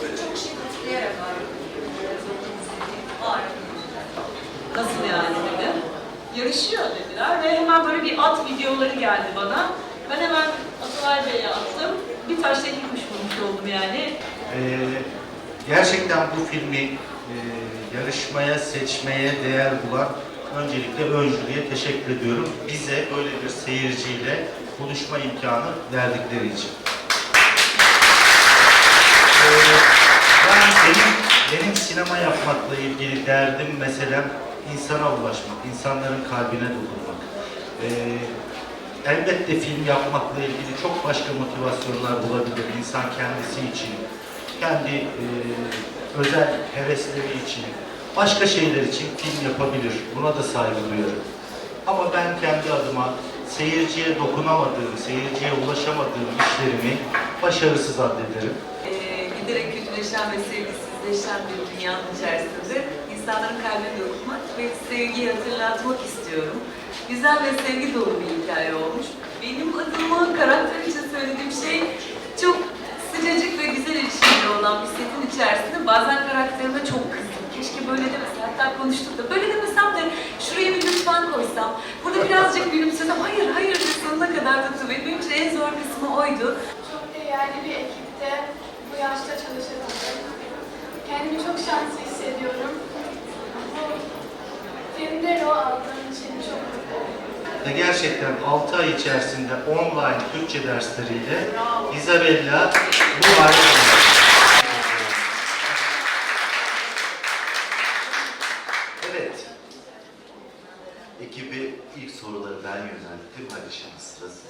Çok şey kutlayarak var. Yarışıyor dediler ve hemen böyle bir at videoları geldi bana. Ben hemen Atalay Bey'e attım. Bir taşla iki kuş vurmuş oldum yani. Ee, gerçekten bu filmi e, yarışmaya, seçmeye değer bulan öncelikle ön jüriye teşekkür ediyorum. Bize böyle bir seyirciyle buluşma imkanı verdikleri için. Ee, ben benim, benim sinema yapmakla ilgili derdim mesela insana ulaşmak, insanların kalbine dokunmak. Ee, elbette film yapmakla ilgili çok başka motivasyonlar bulabilir insan kendisi için, kendi e, özel hevesleri için, başka şeyler için film yapabilir. Buna da saygı duyuyorum. Ama ben kendi adıma seyirciye dokunamadığım, seyirciye ulaşamadığım işlerimi başarısız addederim. Ee, giderek kötüleşen ve sevgisizleşen bir dünyanın içerisinde insanların kalbine dokunmak ve sevgiyi hatırlatmak istiyorum. Güzel ve sevgi dolu bir hikaye olmuş. Benim adıma karakter için söylediğim şey çok sıcacık ve güzel ilişkileri olan bir setin içerisinde bazen karakterime çok kızdım. Keşke böyle demesem, hatta konuştuk da böyle demesem de şuraya bir lütfen koysam. Burada birazcık gülümsesem, hayır hayır de sonuna kadar tuttu. Benim için en zor kısmı oydu. Çok değerli bir ekipte bu yaşta çalışabildim. Kendimi çok şanslı hissediyorum. Ve gerçekten 6 ay içerisinde online Türkçe dersleriyle Bravo. Isabella bu ay Evet. Ekibi ilk soruları ben yönelttim. Hadi şimdi sırası.